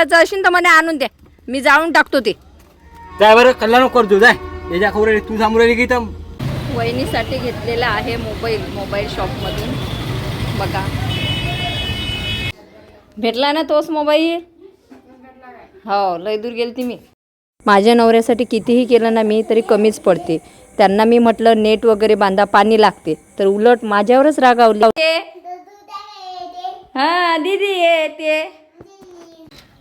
करायचं असेल तर मला आणून द्या मी जाळून टाकतो ते. जाय बरं कल्ला नको करतो जाय. याच्या खबर तू सांगू राहिली की इथं. वहिनीसाठी घेतलेला आहे मोबाईल मोबाईल शॉपमधून. बघा. भेटला ना तोच मोबाईल? हो लय दूर गेली ती मी. माझ्या नवऱ्यासाठी कितीही केलं ना मी तरी कमीच पडते. त्यांना मी म्हटलं नेट वगैरे बांधा पाणी लागते. तर उलट माझ्यावरच रागावलं हा दीदी ये ते.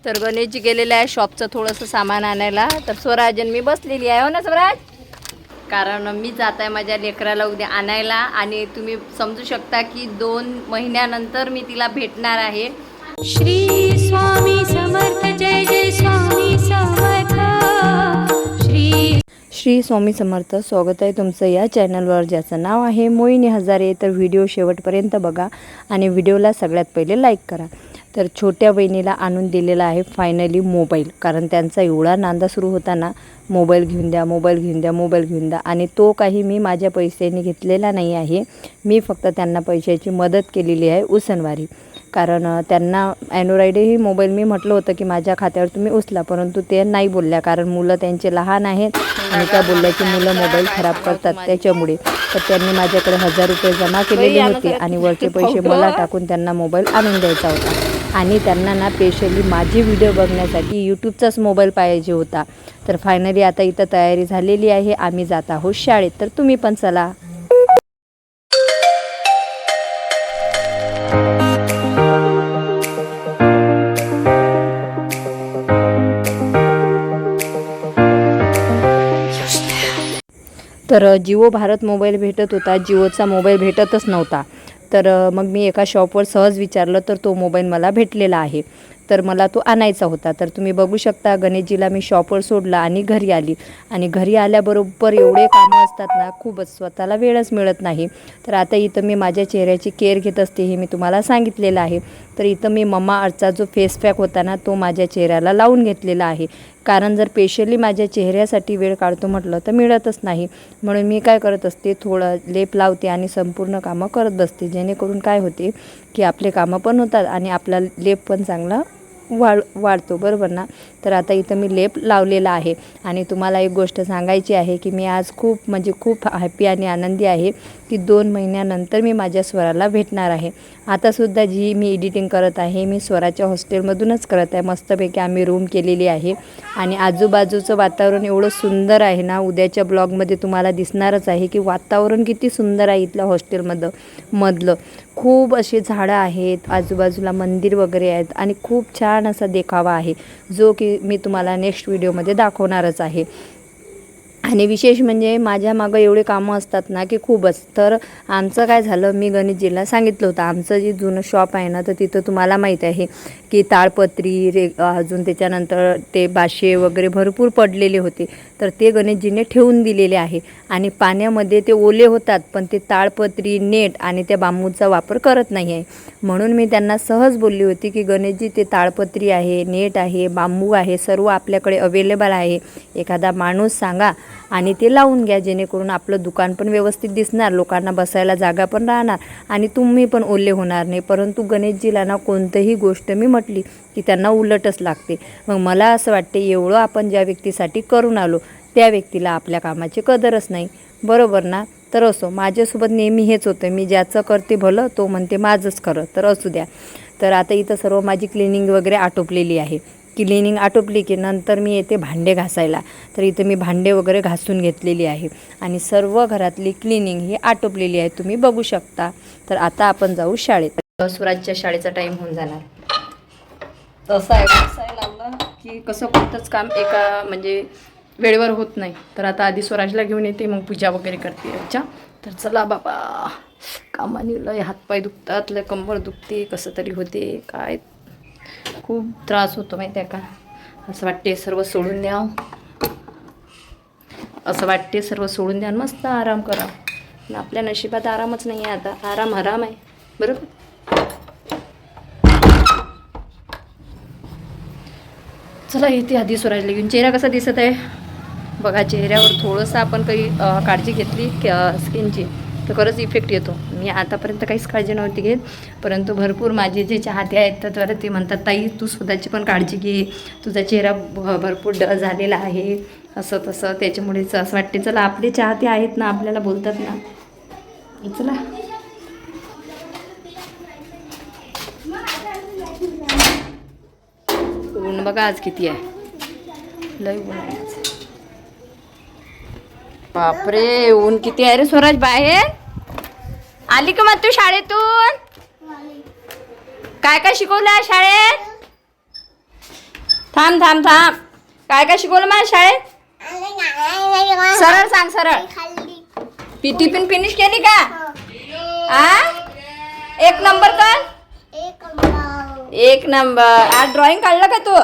तर गणेशजी गेलेले आहे शॉपचं थोडंसं सामान आणायला. तर स्वराजन मी बसलेली आहे हो ना स्वराज? कारण मी जात आहे माझ्या लेकराला उद्या आणायला आणि तुम्ही समजू शकता की दोन महिन्यानंतर मी तिला भेटणार आहे. श्री स्वामी समर्थ जय जय स्वामी समर्थ. श्री श्री स्वामी समर्थ स्वागत आहे तुमचं या चॅनलवर ज्याचं नाव आहे मोहिनी हजारे. तर व्हिडिओ शेवटपर्यंत बघा आणि व्हिडिओला सगळ्यात पहिले लाईक करा. तर छोट्या बहिणीला आणून दिलेला आहे फायनली मोबाईल कारण त्यांचा एवढा नांदा सुरू होता ना मोबाईल घेऊन द्या मोबाईल घेऊन द्या मोबाईल घेऊन द्या. आणि तो काही मी माझ्या पैशांनी घेतलेला नाही आहे. मी फक्त त्यांना पैशाची मदत केलेली आहे उसनवारी. कारण त्यांना अँड्रॉइडही मोबाईल मी म्हटलं होतं की माझ्या खात्यावर तुम्ही उचला परंतु ते नाही बोलल्या. कारण मुलं त्यांचे लहान आहेत आणि त्या बोलल्या की मुलं मोबाईल खराब करतात त्याच्यामुळे. तर त्यांनी माझ्याकडे हजार रुपये जमा केलेले होते आणि वरचे पैसे मला टाकून त्यांना मोबाईल आणून द्यायचा होता. आणि त्यांना ना स्पेशली माझे व्हिडिओ बघण्यासाठी यूट्यूबचाच मोबाईल पाहिजे होता. तर फायनली आता इथं तयारी झालेली आहे. आम्ही जात आहोत शाळेत. तर तुम्ही पण चला. तर जिओ भारत मोबाईल भेटत होता. जिओचा मोबाईल भेटतच नव्हता. तर मग मी एका शॉपवर सहज विचारलं तर तो मोबाईल मला भेटलेला आहे. तर मला तो आणायचा होता. तर तुम्ही बघू शकता गणेशजीला मी शॉपवर सोडला आणि घरी आली. आणि घरी आल्याबरोबर एवढे कामं असतात ना खूपच स्वतःला वेळच मिळत नाही. तर आता इथं मी माझ्या चेहऱ्याची केअर घेत असते हे मी तुम्हाला सांगितलेलं आहे. तर इथं मी मम्मा अर्थचा जो फेस पॅक होता ना तो माझ्या चेहऱ्याला लावून घेतलेला आहे. कारण जर स्पेशली माझ्या चेहऱ्यासाठी वेळ काढतो म्हटलं तर मिळतच नाही. म्हणून मी काय करत असते थोडं लेप लावते आणि संपूर्ण कामं करत बसते. जेणेकरून काय होते की आपले कामं पण होतात आणि आपला लेप पण चांगला वाढ वाढतो बरोबर ना? तर आता इथं मी लेप लावलेला आहे आणि तुम्हाला एक गोष्ट सांगायची आहे की मी आज खूप म्हणजे खूप हॅपी आणि आनंदी आहे की दोन महिन्यानंतर मी माझ्या स्वराला भेटणार आहे. आतासुद्धा जी मी एडिटिंग करत आहे मी स्वराच्या हॉस्टेलमधूनच करत आहे. मस्तपैकी आम्ही रूम केलेली आहे आणि आजूबाजूचं वातावरण एवढं सुंदर आहे ना उद्याच्या ब्लॉगमध्ये तुम्हाला दिसणारच आहे की वातावरण किती सुंदर आहे इथलं हॉस्टेलमधलं मधलं. खूप असे झाडं आहेत आजूबाजूला मंदिर वगैरे आहेत आणि खूप छान असा देखावा आहे जो की मी तुम्हाला नेक्स्ट व्हिडिओमध्ये दाखवणारच आहे. आणि विशेष म्हणजे माझ्या मागं एवढे कामं असतात ना की खूपच. तर आमचं काय झालं मी गणेशजीला सांगितलं होतं. आमचं जे जुनं शॉप आहे ना तर तिथं तुम्हाला माहीत आहे की ताळपत्री रे अजून त्याच्यानंतर ते बाशे वगैरे भरपूर पडलेले होते. तर ते गणेशजीने ठेवून दिलेले आहे. आणि पाण्यामध्ये ते ओले होतात पण ते ताळपत्री नेट आणि त्या बांबूचा वापर करत नाही आहे. म्हणून मी त्यांना सहज बोलली होती की गणेशजी ते ताळपत्री आहे नेट आहे बांबू आहे सर्व आपल्याकडे अवेलेबल आहे. एखादा माणूस सांगा आणि ते लावून घ्या जेणेकरून आपलं दुकान पण व्यवस्थित दिसणार लोकांना बसायला जागा पण राहणार आणि तुम्ही पण ओले होणार नाही. परंतु गणेशजीला ना कोणतीही गोष्ट मी म्हटली की त्यांना उलटच लागते. मग मला असं वाटते एवढं आपण ज्या व्यक्तीसाठी करून आलो त्या व्यक्तीला आपल्या कामाची कदरच नाही. बरोबर ना? तर असो माझ्यासोबत नेहमी हेच होतं मी ज्याचं करते भलं तो म्हणते माझंच खरं तर असू द्या. तर आता इथं सर्व माझी क्लिनिंग वगैरे आटोपलेली आहे. क्लिनिंग आटोपली की नंतर मी येते भांडे घासायला. तर इथं मी भांडे वगैरे घासून घेतलेली आहे. आणि सर्व घरातली क्लिनिंग ही आटोपलेली आहे. तुम्ही बघू शकता. तर आता आपण जाऊ शाळेत. सुराजच्या शाळेचा टाईम होऊन जाणार. तसं आहे. आहे लावलं की कसं कोणतंच काम एका म्हणजे वेळेवर होत नाही. तर आता आधी स्वराजला घेऊन येते मग पूजा वगैरे करते अच्छा तर चला बाबा कामाने लय हातपाय दुखतात लय कंबर दुखते कसं तरी होते काय खूप त्रास होतो माहिती आहे का? असं वाटते सर्व सोडून द्या असं वाटते सर्व सोडून द्या मस्त आराम करा. पण आपल्या नशिबात आरामच नाही आहे आता. आराम आराम आहे. बरोबर? चला येते आधी स्वराजला घेऊन. चेहरा कसा दिसत आहे? बघा चेहऱ्यावर थोडंसं आपण काही काळजी घेतली स्किनची तर खरंच इफेक्ट येतो. मी आतापर्यंत काहीच काळजी नव्हती घेत परंतु भरपूर माझे जे चाहते आहेत तर तर ते म्हणतात ताई तू स्वतःची पण काळजी घे. तुझा चेहरा भ- भरपूर ड झालेला आहे. असं तसं. त्याच्यामुळेच असं वाटते चला आपले चाहते आहेत ना आपल्याला बोलतात ना. चला. ऊन बघा आज किती आहे. लय ऊन आहे आज. बापरे ऊन किती आहे रे स्वराज बाहेर? आली का मग तू शाळेतून? काय काय शिकवलं शाळेत? थांब थांब थांब. काय काय शिकवलं माझ्या शाळेत? सरळ सांग सरळ. पी टिफिन फिनिश केली का? आ? एक नंबर कर एक नंबर. आज ड्रॉइंग काढलं का तू?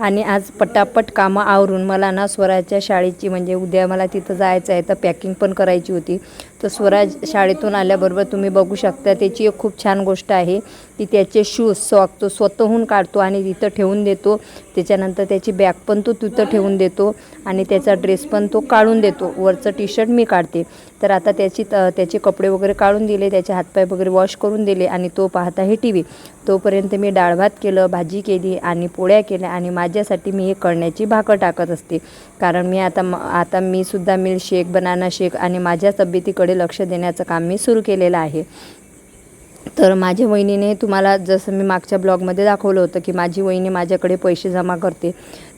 आणि आज पटापट कामं आवरून मला ना स्वराच्या शाळेची म्हणजे उद्या मला तिथं जायचं आहे तर पॅकिंग पण करायची होती. तर स्वराज शाळेतून आल्याबरोबर तुम्ही बघू शकता त्याची एक खूप छान गोष्ट आहे की त्याचे शूज सॉक तो स्वतःहून काढतो आणि तिथं ठेवून देतो. त्याच्यानंतर त्याची बॅग पण तो तिथं ठेवून देतो आणि त्याचा ड्रेस पण तो काढून देतो. वरचं टी शर्ट मी काढते. तर आता त्याची त- त्याचे कपडे वगैरे काढून दिले त्याचे हातपाय वगैरे वॉश करून दिले आणि तो पाहत आहे टी व्ही तोपर्यंत मी डाळ भात केलं भाजी केली आणि पोळ्या केल्या आणि माझ्यासाठी मी हे करण्याची भाकर टाकत असते. कारण मी आता म- आता मी सुद्धा मिल्क शेक बनाना शेक आणि माझ्या तब्येतीकडे लक्ष देण्याचं काम मी सुरू केलेलं आहे. तर माझ्या वहिनीने तुम्हाला जसं मी मागच्या ब्लॉगमध्ये दाखवलं होतं की माझी वहिनी माझ्याकडे पैसे जमा करते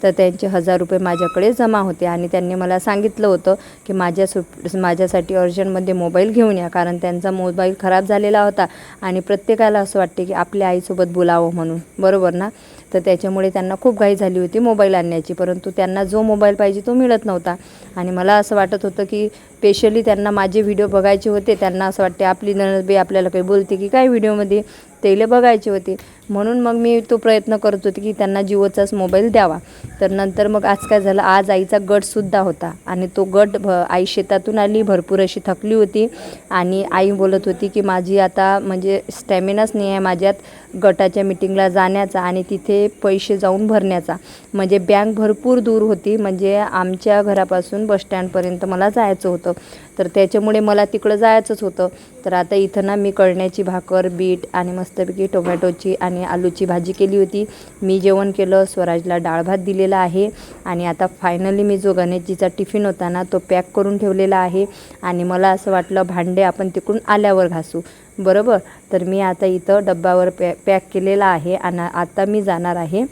तर त्यांचे हजार रुपये माझ्याकडे जमा होते. आणि त्यांनी मला सांगितलं होतं की माझ्या सु माझ्यासाठी अर्जंटमध्ये मोबाईल घेऊन या कारण त्यांचा मोबाईल खराब झालेला होता. आणि प्रत्येकाला असं वाटते की आपल्या आईसोबत बोलावं म्हणून. बरोबर ना? तर त्याच्यामुळे त्यांना खूप घाई झाली होती मोबाईल आणण्याची. परंतु त्यांना जो मोबाईल पाहिजे तो मिळत नव्हता. आणि मला असं वाटत होतं की स्पेशली त्यांना माझे व्हिडिओ बघायचे होते. त्यांना असं वाटते आपली नणदबाई आपल्याला काही बोलते की काय व्हिडिओमध्ये तेले बघायचे होते. म्हणून मग मी तो प्रयत्न करत होते की त्यांना जिओचाच मोबाईल द्यावा. तर नंतर मग आज काय झालं? आज आईचा गटसुद्धा होता. आणि तो गट भ आई शेतातून आली भरपूर अशी थकली होती. आणि आई बोलत होती की माझी आता म्हणजे स्टॅमिनाच नाही आहे माझ्यात गटाच्या मिटिंगला जाण्याचा आणि तिथे पैसे जाऊन भरण्याचा. म्हणजे बँक भरपूर दूर होती. म्हणजे आमच्या घरापासून बसस्टँडपर्यंत मला जायचं होतं. तर त्याच्यामुळे मला तिकडं जायचंच होतं. तर आता इथं ना मी कळण्याची भाकर बीट आणि मस्तपैकी टोमॅटोची आणि आलूची भाजी केली होती. मी जेवण केलं स्वराजला डाळ भात दिलेला आहे आणि आता फायनली मी जो गणेशजीचा टिफिन होता ना तो पॅक करून ठेवलेला आहे. आणि मला असं वाटलं भांडे आपण तिकडून आल्यावर घासू. बरोबर. तर मी आता इथं डब्यावर पॅ पॅक केलेला आहे आणि आता मी जाणार आहे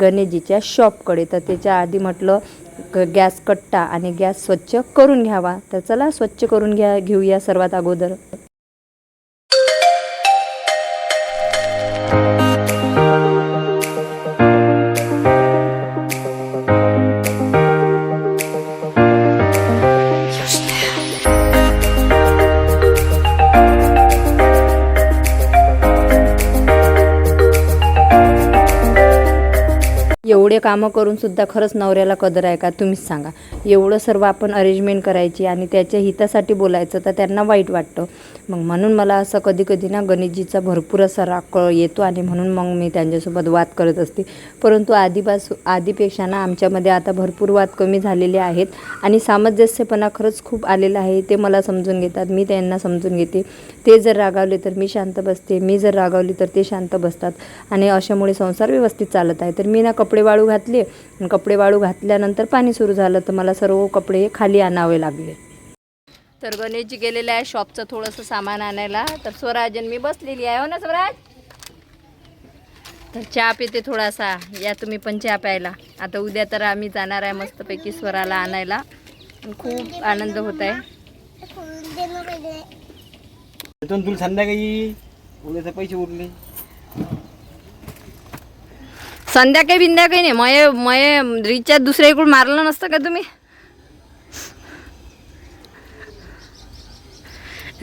गणेशजीच्या शॉपकडे. तर त्याच्या आधी म्हटलं गॅस कट्टा आणि गॅस स्वच्छ करून घ्यावा. तर चला स्वच्छ करून घ्या घेऊया सर्वात अगोदर. एवढे कामं करून सुद्धा खरंच नवऱ्याला कदर आहे का? तुम्हीच सांगा. एवढं सर्व आपण अरेंजमेंट करायची आणि त्याच्या हितासाठी बोलायचं तर त्यांना वाईट वाटतं. मग म्हणून मला असं कधी कधी ना गणेशजीचा भरपूर असा राग येतो आणि म्हणून मग मी त्यांच्यासोबत वाद करत असते. परंतु आधीपासून आधीपेक्षा ना आमच्यामध्ये आता भरपूर वाद कमी झालेले आहेत आणि सामंजस्यपणा खरंच खूप आलेला आहे ते मला समजून घेतात. मी त्यांना समजून घेते. ते जर रागावले तर मी शांत बसते. मी जर रागावली तर ते शांत बसतात. आणि अशामुळे संसार व्यवस्थित चालत आहे. तर मी ना कपडे वाळू घातले. आणि कपडे वाळू घातल्यानंतर पाणी सुरू झालं. तर मला सर्व कपडे खाली आणावे लागले. तर गणेशजी गेलेलं आहे शॉपचं थोडंसं सामान आणायला. तर स्वराजन मी बसलेली आहे. हो ना स्वराज? तर चहा पिते थोडासा. या तुम्ही पण चहा प्यायला. आता उद्या तर आम्ही जाणार आहे मस्तपैकी स्वराला आणायला. आणि खूप आनंद होत आहे. तुला संध्याकाळी उद्याचे पैसे उरले. संध्याकाळी बिंध्याकाळी नाही. मये मये रिचार्ज दुसऱ्या इकडून मारलं नसतं का तुम्ही?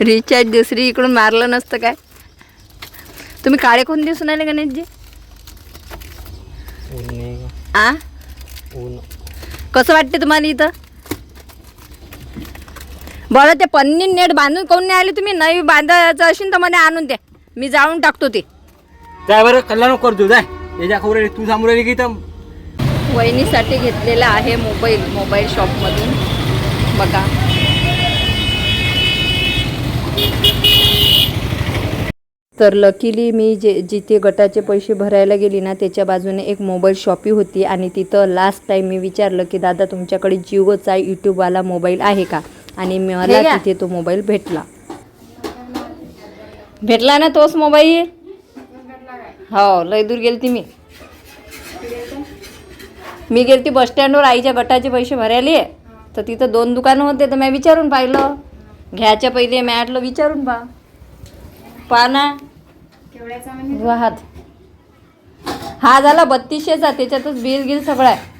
रिचार्ज दुसरी इकडून मारलं नसतं काय? तुम्ही काळे कोण दिसून आले गणेशजी? आ? कसं वाटते तुम्हाला इथं? बरं ते पन्नी नेट बांधून कोण नाही आले तुम्ही? नवी बांधायचं असेल तर मला आणून द्या मी जाळून टाकतो ते. जाय बरं नको करतो जाय. याच्या खबर तू सांगू राहिली की तर वहिनीसाठी घेतलेला आहे मोबाईल मोबाईल शॉपमधून. बघा. तर लकीली मी जे जिथे गटाचे पैसे भरायला गेली ना त्याच्या बाजूने एक मोबाईल शॉपी होती आणि तिथं लास्ट टाईम मी विचारलं की दादा तुमच्याकडे जिओचा यूट्यूबवाला मोबाईल आहे का? आणि मला तिथे तो मोबाईल भेटला. भेटला ना तोच मोबाईल? हो लय दूर गेलती मी. मी गेलती बस स्टँडवर आईच्या गटाचे पैसे भरायले. तर तिथं दोन दुकानं होते तर मी विचारून पाहिलं. घ्यायच्या पहिले मी आटलं विचारून पहा. पहा ना. वाहत. हा झाला बत्तीसशेचा त्याच्यातच बिल गिल सगळं. आहे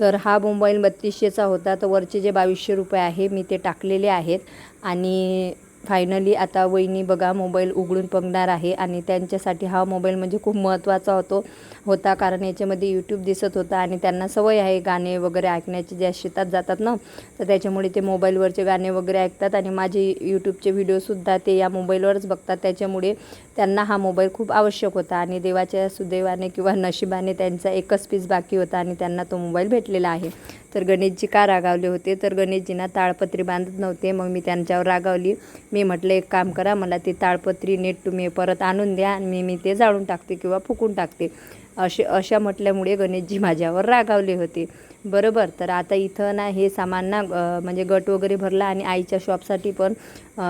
तर हा मोबाईल बत्तीसशेचा होता तर वरचे जे बावीसशे रुपये आहे मी ते टाकलेले आहेत. आणि फायनली आता वहिनी बघा मोबाईल उघडून बघणार आहे आणि त्यांच्यासाठी हा मोबाईल म्हणजे खूप महत्त्वाचा होतो होता. कारण याच्यामध्ये यूट्यूब दिसत होता आणि त्यांना सवय आहे गाणे वगैरे ऐकण्याची. ज्या शेतात जातात ना तर त्याच्यामुळे ते मोबाईलवरचे गाणे वगैरे ऐकतात आणि माझे यूट्यूबचे व्हिडिओसुद्धा ते या मोबाईलवरच बघतात. त्याच्यामुळे त्यांना हा मोबाईल खूप आवश्यक होता आणि देवाच्या सुदैवाने किंवा नशिबाने त्यांचा एकच पीस बाकी होता आणि त्यांना तो मोबाईल भेटलेला आहे. तर गणेशजी का रागावले होते? तर गणेशजींना ताळपत्री बांधत नव्हते. मग मी त्यांच्यावर रागावली. मी म्हटलं एक काम करा मला ती ताळपत्री नेट तुम्ही परत आणून द्या आणि मी मी ते जाळून टाकते किंवा फुकून टाकते. असे अशा म्हटल्यामुळे गणेशजी माझ्यावर रागावले होते. बरोबर. तर आता इथं ना हे सामान ना म्हणजे गट वगैरे भरला आणि आईच्या शॉपसाठी पण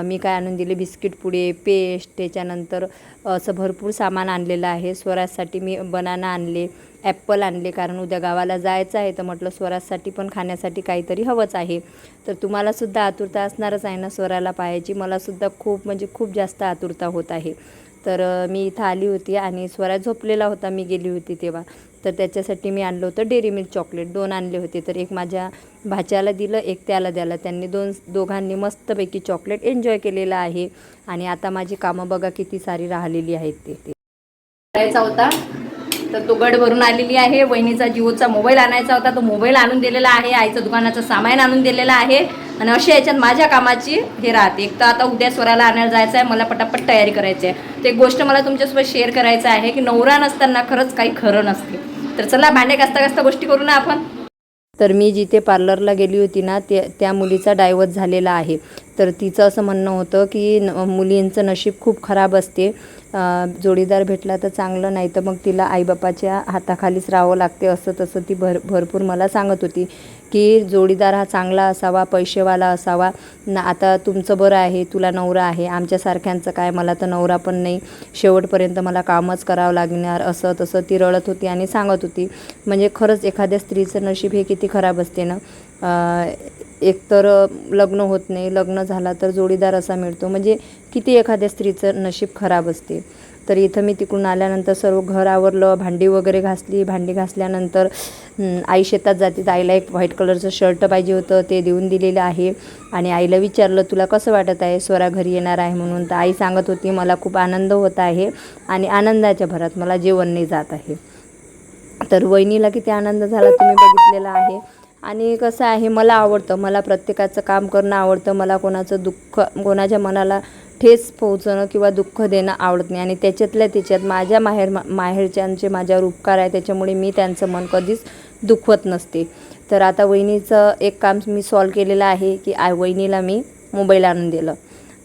मी काय आणून दिले? बिस्किट पुडे पेस्ट त्याच्यानंतर असं भरपूर सामान आणलेलं आहे. स्वराजसाठी मी बनाना आणले ॲप्पल आणले कारण उद्या गावाला जायचं आहे तर म्हटलं स्वराजसाठी पण खाण्यासाठी काहीतरी हवंच आहे. तर तुम्हालासुद्धा आतुरता असणारच आहे ना स्वराला पाहायची. मलासुद्धा खूप म्हणजे खूप जास्त आतुरता होत आहे. तर मी इथं आली होती आणि स्वराज झोपलेला होता. मी गेली होती तेव्हा. तर त्याच्यासाठी मी आणलं होतं डेअरी मिल्क चॉकलेट. दोन आणले होते तर एक माझ्या भाच्याला दिलं एक त्याला द्याला त्यांनी दोन दोघांनी मस्तपैकी चॉकलेट एन्जॉय केलेलं आहे. आणि आता माझी कामं बघा किती सारी राहिलेली आहेत ते ते. करायचा होता तर तो गड भरून आलेली आहे. वहिनीचा जिओचा मोबाईल आणायचा होता तो मोबाईल आणून दिलेला आहे. आईचं दुकानाचं सामान आणून दिलेलं आहे. आणि अशा याच्यात माझ्या कामाची हे राहते. एक तर आता उद्या स्वराला आणायला जायचं आहे मला पटापट तयारी करायची आहे. तर एक गोष्ट मला तुमच्यासोबत शेअर करायचं आहे की नवरा नसताना खरंच काही खरं नसते. तर चला भांडे घासता घासता गोष्टी करू ना आपण. तर मी जिथे पार्लरला गेली होती ना त्या त्या मुलीचा डायव्हर्स झालेला आहे. तर तिचं असं म्हणणं होतं की न मुलींचं नशीब खूप खराब असते. जोडीदार भेटला तर चांगलं नाही तर मग तिला आईबापाच्या हाताखालीच राहावं लागते असं तसं ती भर भरपूर मला सांगत होती. की जोडीदार हा चांगला असावा पैसेवाला असावा. ना आता तुमचं बरं आहे तुला नवरा आहे आमच्यासारख्यांचं काय? मला तर नवरा पण नाही. शेवटपर्यंत मला कामच करावं लागणार असं तसं ती रडत होती आणि सांगत होती. म्हणजे खरंच एखाद्या स्त्रीचं नशीब हे किती खराब असते ना? एकतर लग्न होत नाही लग्न झाला तर जोडीदार असा मिळतो. म्हणजे किती एखाद्या स्त्रीचं नशीब खराब असते. तर इथं मी तिकडून आल्यानंतर सर्व घर आवरलं भांडी वगैरे घासली. भांडी घासल्यानंतर आई शेतात जाते. तर आईला एक व्हाईट कलरचं शर्ट पाहिजे होतं ते देऊन दिलेलं आहे. आणि आईला विचारलं तुला कसं वाटत आहे? स्वरा घरी येणार आहे म्हणून. तर आई सांगत होती मला खूप आनंद होत आहे आणि आनंदाच्या भरात मला जेवण नाही जात आहे. तर वहिनीला किती आनंद झाला तुम्ही बघितलेला आहे. आणि कसं आहे मला आवडतं. मला प्रत्येकाचं काम करणं आवडतं. मला कोणाचं दुःख कोणाच्या मनाला ठेस पोहोचणं किंवा दुःख देणं आवडत नाही. आणि त्याच्यातल्या त्याच्यात माझ्या माहेर माहेरच्यांचे माझ्यावर उपकार आहे. त्याच्यामुळे मी त्यांचं मन कधीच दुखवत नसते. तर आता वहिनीचं एक काम मी सॉल्व केलेलं आहे की आय वहिनीला मी मोबाईल आणून दिलं.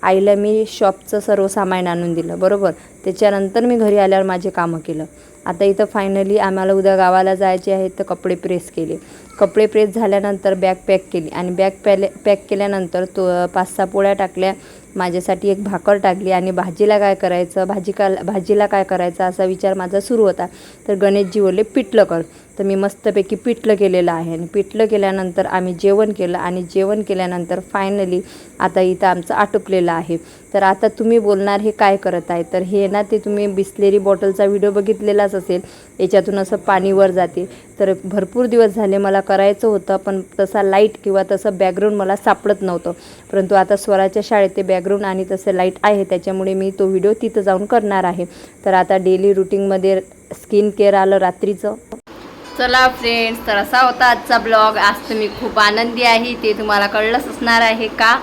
आईला मी शॉपचं सर्व सामान आणून दिलं बरोबर? त्याच्यानंतर मी घरी आल्यावर माझे कामं केलं. आता इथं फायनली आम्हाला उद्या गावाला जायचे आहे तर कपडे प्रेस केले. कपडे प्रेस झाल्यानंतर बॅग पॅक केली आणि बॅग पॅले पॅक केल्यानंतर तो पाच सहा पोळ्या टाकल्या. माझ्यासाठी एक भाकर टाकली आणि भाजीला काय करायचं? भाजी का भाजीला काय करायचं? असा विचार माझा सुरू होता. तर गणेशजी बोलले पिठलं कर. तर मी मस्तपैकी पिठलं केलेलं आहे. आणि पिठलं केल्यानंतर आम्ही जेवण केलं आणि जेवण केल्यानंतर फायनली आता इथं आमचं आटोपलेलं आहे. तर आता तुम्ही बोलणार हे काय करत आहे? तर हे ना ते तुम्ही बिसलेरी बॉटलचा व्हिडिओ बघितलेलाच असेल. याच्यातून असं पाणी वर जाते. तर भरपूर दिवस झाले मला करायचं होतं पण तसा लाइट किंवा तसं बॅकग्राऊंड मला सापडत नव्हतं. परंतु आता स्वराच्या शाळेत ते बॅकग्राऊंड आणि तसं लाइट आहे त्याच्यामुळे मी तो व्हिडिओ तिथं जाऊन करणार आहे. तर आता डेली रुटीनमध्ये स्किन केअर आलं रात्रीचं. चला फ्रेंड्स तर असा होता आजचा ब्लॉग आज तर मी खूप आनंदी आहे ते तुम्हाला कळलंच असणार आहे का?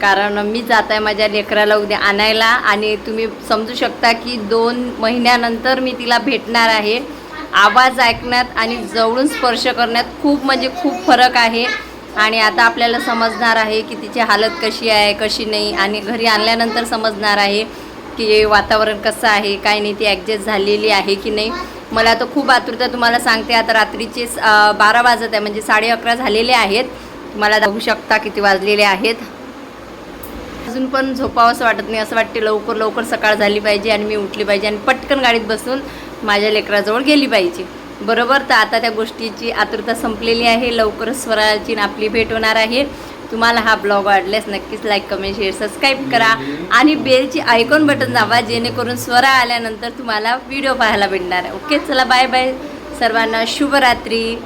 कारण मी जात आहे माझ्या लेकराला उद्या आणायला आणि तुम्ही समजू शकता की दोन महिन्यानंतर मी तिला भेटणार आहे. आवाज ऐकण्यात आणि जवळून स्पर्श करण्यात खूप म्हणजे खूप फरक आहे. आणि आता आपल्याला समजणार आहे की तिची हालत कशी आहे कशी नाही आणि घरी आणल्यानंतर समजणार आहे. की वातावरण कसं आहे काय नाही ती ॲडजस्ट झालेली आहे की नाही. मला तर खूप आतुरता तुम्हाला सांगते. आता रात्रीचे बारा वाजत आहे म्हणजे साडे अकरा झालेले आहेत. मला बघू शकता किती वाजलेले आहेत. अजून पण झोपावं असं वाटत नाही. असं वाटते लवकर लवकर सकाळ झाली पाहिजे आणि मी उठली पाहिजे आणि पटकन गाडीत बसून माझ्या लेकराजवळ गेली पाहिजे. बरोबर तर आता त्या गोष्टीची आतुरता संपलेली आहे. लवकरच स्वराची आपली भेट होणार आहे. तुम्हाला हा ब्लॉग आवडल्यास नक्कीच लाईक कमेंट शेअर सबस्क्राईब करा. आणि बेलची आयकॉन बटन दाबा जेणेकरून स्वरा आल्यानंतर तुम्हाला व्हिडिओ पाहायला भेटणार. आहे ओके चला बाय बाय सर्वांना शुभरात्री.